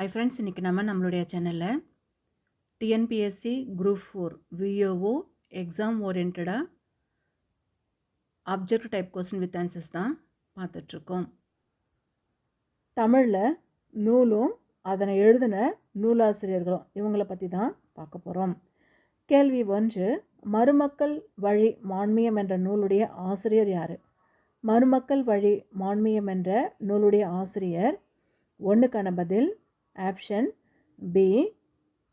ஐ friends இன்றைக்கி நம்ம நம்மளுடைய சேனலில் TNPSC group four VAO exam ஓரியன்டாக object type question with answers தான் பார்த்துட்ருக்கோம். தமிழில் நூலும் அதனை எழுதின நூலாசிரியர்களும் இவங்கள பற்றி தான் பார்க்க போகிறோம் கேள்வி ஒன்று மருமக்கள் வழி மான்மியம் என்ற நூலுடைய ஆசிரியர் யார்? மருமக்கள் வழி மான்மியம் என்ற நூலுடைய ஆசிரியர் ஒன்றுக்கான பதில் ஆப்ஷன் பி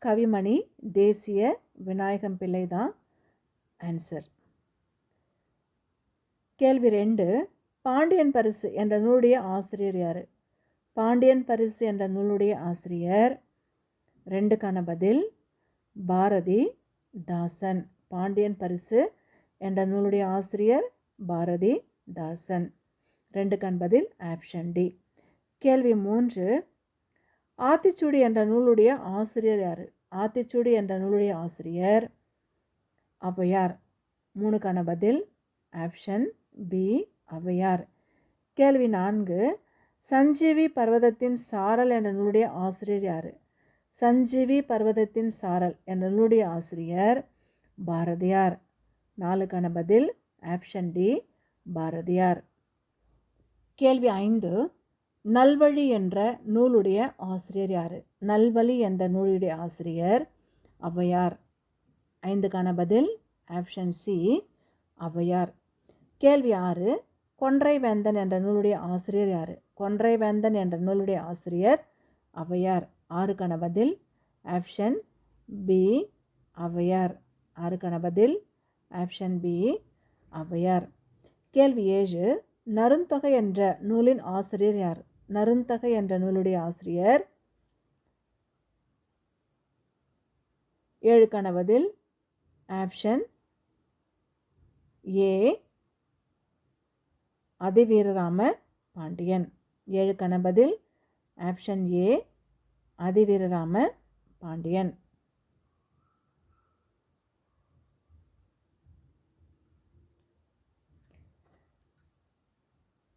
கவிமணி தேசிய விநாயகம் பிள்ளை தான் ஆன்சர் கேள்வி ரெண்டு பாண்டியன் பரிசு என்ற நூலுடைய ஆசிரியர் யார்? பாண்டியன் பரிசு என்ற நூலுடைய ஆசிரியர் ரெண்டுக்கான பதில் பாரதி தாசன். பாண்டியன் பரிசு என்ற நூலுடைய ஆசிரியர் பாரதி தாசன். ரெண்டுக்கான பதில் ஆப்ஷன் டி. கேள்வி மூன்று ஆத்திச்சூடி என்ற நூலுடைய ஆசிரியர் யார்? ஆத்திச்சூடி என்ற நூலுடைய ஆசிரியர் ஔவையார். மூணுக்கான பதில் ஆப்ஷன் பி ஔவையார். கேள்வி நான்கு சஞ்சீவி பர்வதத்தின் சாரல் என்ற நூலுடைய ஆசிரியர் யார்? சஞ்சீவி பர்வதத்தின் சாரல் என்ற நூலுடைய ஆசிரியர் பாரதியார். நாலுக்கான பதில் ஆப்ஷன் டி பாரதியார். கேள்வி ஐந்து நல்வழி என்ற நூலுடைய ஆசிரியர் யார்? நல்வழி என்ற நூலுடைய ஆசிரியர் ஔவையார். ஐந்துக்கான பதில் ஆப்ஷன் சி ஔவையார். கேள்வி ஆறு கொன்றை வேந்தன் என்ற நூலுடைய ஆசிரியர் யார்? கொன்றை வேந்தன் என்ற நூலுடைய ஆசிரியர் ஔவையார். ஆறுக்கான பதில் ஆப்ஷன் பி ஔவையார். ஆறுக்கான பதில் ஆப்ஷன் பி ஔவையார். கேள்வி ஏழு நருந்தொகை என்ற நூலின் ஆசிரியர் யார்? நருந்தகை என்ற நூலுடைய ஆசிரியர். ஏழு கணவதில் ஆப்ஷன் ஏ அதிவீரராம பாண்டியன். ஏழு கணபதில் ஆப்ஷன் ஏ அதிவீரராம பாண்டியன்.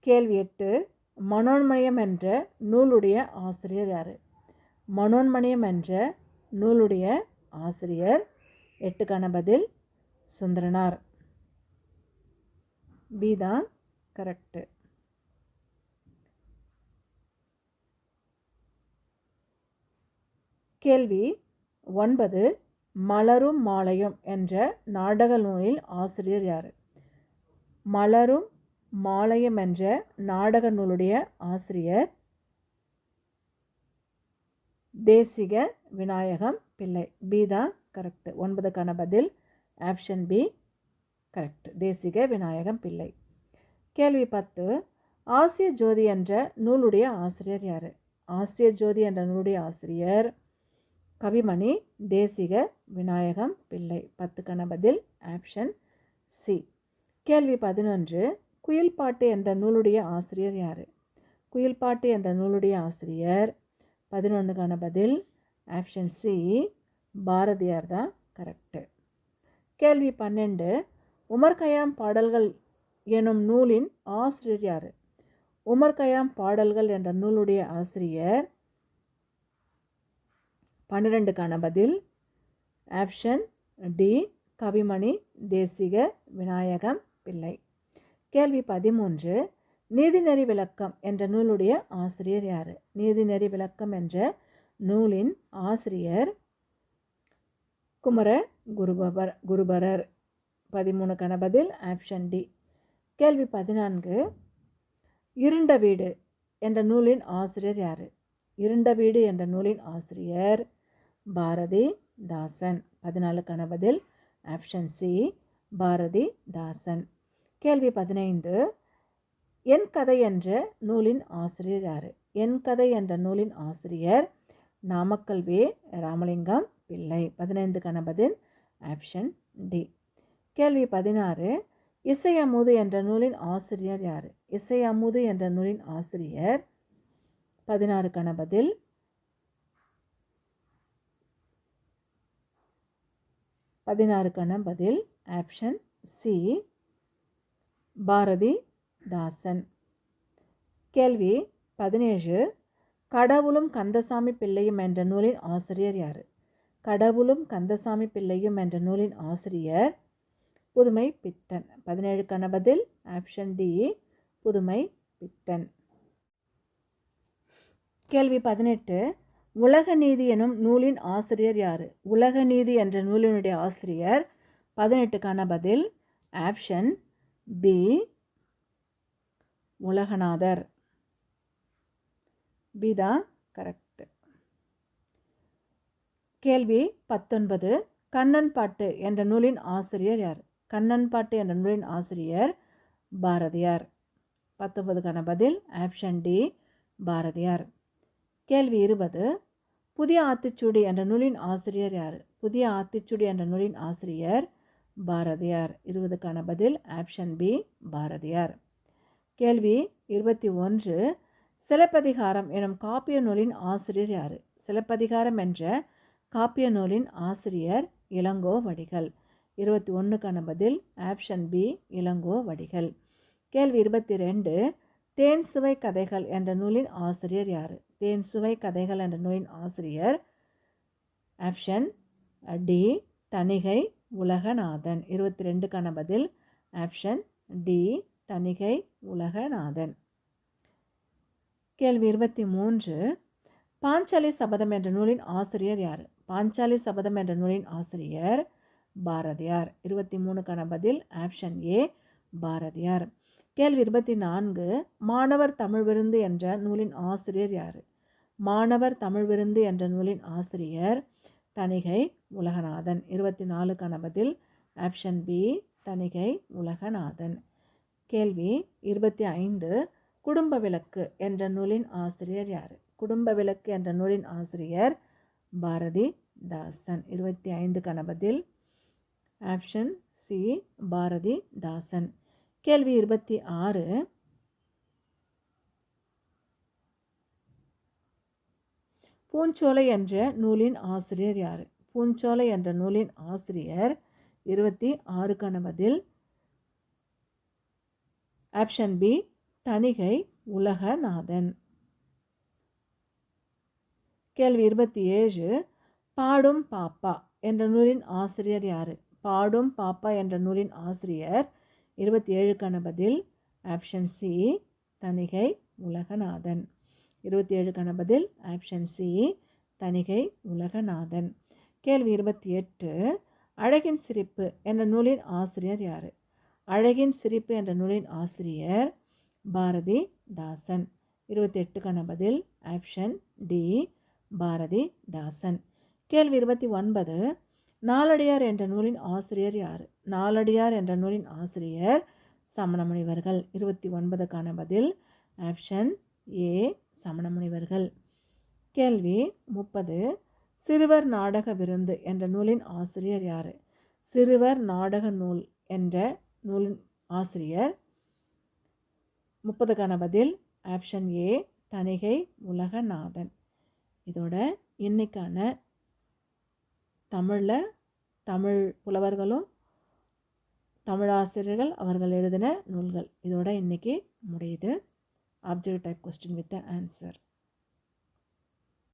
கேள்வி எட்டு மனோன்மணியம் என்ற நூலுடைய ஆசிரியர் யார்? மனோன்மணியம் என்ற நூலுடைய ஆசிரியர் எட்டுக்கான பதில் சுந்தரனார். பி தான் கரெக்டு கேள்வி ஒன்பது மலரும் மாலையும் என்ற நாடக நூலில் ஆசிரியர் யார்? மலரும் மாலயம் என்ற நாடக நூலுடைய ஆசிரியர். தேசிக விநாயகம் பிள்ளை. பி தான் கரெக்ட் ஒன்பதுக்கான பதில். Option B correct Desika Vinayagam Pillai. கேள்வி பத்து. ஆசிய ஜோதி என்ற நூலுடைய ஆசிரியர் யார்? ஆசிய ஜோதி என்ற நூலுடைய ஆசிரியர் கவிமணி தேசிக விநாயகம் பிள்ளை. பத்துக்கான பதில். ஆப்ஷன் சி கேள்வி பதினொன்று. குயில் பாட்டு என்ற நூலுடைய ஆசிரியர் யார்? குயில் பாட்டு என்ற நூலுடைய ஆசிரியர் பதினொன்றுக்கான பதில் ஆப்ஷன் சி பாரதியார் தான் கரெக்டு கேள்வி பன்னெண்டு உமர் கயாம் பாடல்கள் எனும் நூலின் ஆசிரியர் யார்? உமர் கயாம் பாடல்கள் என்ற நூலுடைய ஆசிரியர் பன்னிரெண்டுக்கான பதில் ஆப்ஷன் டி கவிமணி தேசிக விநாயகம் பிள்ளை. கேள்வி பதிமூன்று நீதிநெறி விளக்கம் என்ற நூலுடைய ஆசிரியர் யார்? நீதிநெறி விளக்கம் என்ற நூலின் ஆசிரியர் குமர குருபவர் குருபரர். பதிமூணு கணபதில் ஆப்ஷன் டி. கேள்வி பதினான்கு இருண்ட வீடு என்ற நூலின் ஆசிரியர் யார்? இருண்ட வீடு என்ற நூலின் ஆசிரியர் பாரதி தாசன். பதினாலு கணபதில் ஆப்ஷன் சி பாரதி தாசன். கேள்வி பதினைந்து. என் கதை என்ற நூலின் ஆசிரியர் யார்? என் கதை என்ற நூலின் ஆசிரியர் நாமக்கல் வே ராமலிங்கம் பிள்ளை. பதினைந்து கணபதில் ஆப்ஷன் டி. கேள்வி பதினாறு. இசை அமுது என்ற நூலின் ஆசிரியர் யார்? இசை அமுது என்ற நூலின் ஆசிரியர் பதினாறு கணபதில் பதினாறுக்கான பதில் ஆப்ஷன் சி. பாரதி தாசன் கேள்வி பதினேழு. கடவுளும் கந்தசாமி பிள்ளையும் என்ற நூலின் ஆசிரியர் யார்? கடவுளும் கந்தசாமி பிள்ளையும் என்ற நூலின் ஆசிரியர் புதுமை பித்தன். பதினேழுக்கான பதில் ஆப்ஷன் டி புதுமை பித்தன். கேள்வி பதினெட்டு. உலக நீதி எனும் நூலின் ஆசிரியர் யார்? உலக நீதி என்ற நூலினுடைய ஆசிரியர். பதினெட்டுக்கான பதில் ஆப்ஷன் பி. உலகநாதர் பி தான் கரெக்ட். கேள்வி பத்தொன்பது. கண்ணன் பாட்டு என்ற நூலின் ஆசிரியர் யார்? கண்ணன் பாட்டு என்ற நூலின் ஆசிரியர் பாரதியார். பத்தொன்பதுக்கான பதில் ஆப்ஷன் டி பாரதியார். கேள்வி இருபது. புதிய ஆத்திச்சூடி என்ற நூலின் ஆசிரியர் யார்? புதிய ஆத்திச்சூடி என்ற நூலின் ஆசிரியர் பாரதியார். இருபதுக்கான பதில் ஆப்ஷன் பி பாரதியார். கேள்வி இருபத்தி ஒன்று. சிலப்பதிகாரம் எனும் காப்பிய நூலின் ஆசிரியர் யார்? சிலப்பதிகாரம் என்ற காப்பிய நூலின் ஆசிரியர் இளங்கோ வடிகள். இருபத்தி ஒன்றுக்கான பதில் ஆப்ஷன் பி இளங்கோ வடிகள். கேள்வி இருபத்தி ரெண்டு. தேன் சுவை கதைகள் என்ற நூலின் ஆசிரியர் யார்? தேன் சுவை கதைகள் என்ற நூலின் ஆசிரியர் ஆப்ஷன் டி தணிகை உலகநாதன். இருபத்தி ரெண்டுக்கான பதில் ஆப்ஷன் டி தணிகை உலகநாதன். கேள்வி இருபத்தி மூன்று பாஞ்சாலி சபதம் என்ற நூலின் ஆசிரியர் யார்? பாஞ்சாலி சபதம் என்ற நூலின் ஆசிரியர் பாரதியார். இருபத்தி மூணுக்கான பதில் ஆப்ஷன் ஏ பாரதியார். கேள்வி இருபத்தி நான்கு மாணவர் தமிழ் விருந்து என்ற நூலின் ஆசிரியர் யார்? மாணவர் தமிழ் விருந்து என்ற நூலின் ஆசிரியர் தணிகை உலகநாதன். இருபத்தி நாலுக்கான பதில் ஆப்ஷன் பி தணிகை உலகநாதன். கேள்வி இருபத்தி ஐந்து குடும்ப விளக்கு என்ற நூலின் ஆசிரியர் யார்? குடும்ப விளக்கு என்ற நூலின் ஆசிரியர் பாரதி தாசன். இருபத்தி ஐந்து கணபதில் ஆப்ஷன் சி பாரதி தாசன். கேள்வி இருபத்தி ஆறு பூஞ்சோலை என்ற நூலின் ஆசிரியர் யார்? பூஞ்சோலை என்ற நூலின் ஆசிரியர் இருபத்தி ஆறுக்கான பதில். Option B Thanigai Ulaganathan. கேள்வி இருபத்தி ஏழு பாடும் பாப்பா என்ற நூலின் ஆசிரியர் யார்? பாடும் பாப்பா என்ற நூலின் ஆசிரியர் இருபத்தி ஏழுக்கான பதில். Option C Thanigai Ulaganathan. இருபத்தி ஏழுக்கான பதில் ஆப்ஷன் சி தணிகை உலகநாதன். கேள்வி இருபத்தி எட்டு அழகின் சிரிப்பு என்ற நூலின் ஆசிரியர் யார்? அழகின் சிரிப்பு என்ற நூலின் ஆசிரியர் பாரதி தாசன். இருபத்தி எட்டுக்கான பதில் ஆப்ஷன் டி பாரதி தாசன். கேள்வி இருபத்தி ஒன்பது நாலடியார் என்ற நூலின் ஆசிரியர் யார்? நாலடியார் என்ற நூலின் ஆசிரியர் சமணமுனிவர்கள் இருபத்தி ஒன்பதுக்கான பதில் ஆப்ஷன் ஏ சமணமுனிவர்கள் கேள்வி முப்பது. சிறுவர் நாடக விருந்து என்ற நூலின் ஆசிரியர் யார்? சிறுவர் நாடக நூல் என்ற நூலின் ஆசிரியர். முப்பதுக்கான பதில். Option A. தணிகை உலகநாதன். இதோட இன்னைக்கான தமிழில் தமிழ் புலவர்களும் தமிழாசிரியர்கள் அவர்கள் எழுதின நூல்கள். இதோட இன்றைக்கி முடியுது. Object type question with answer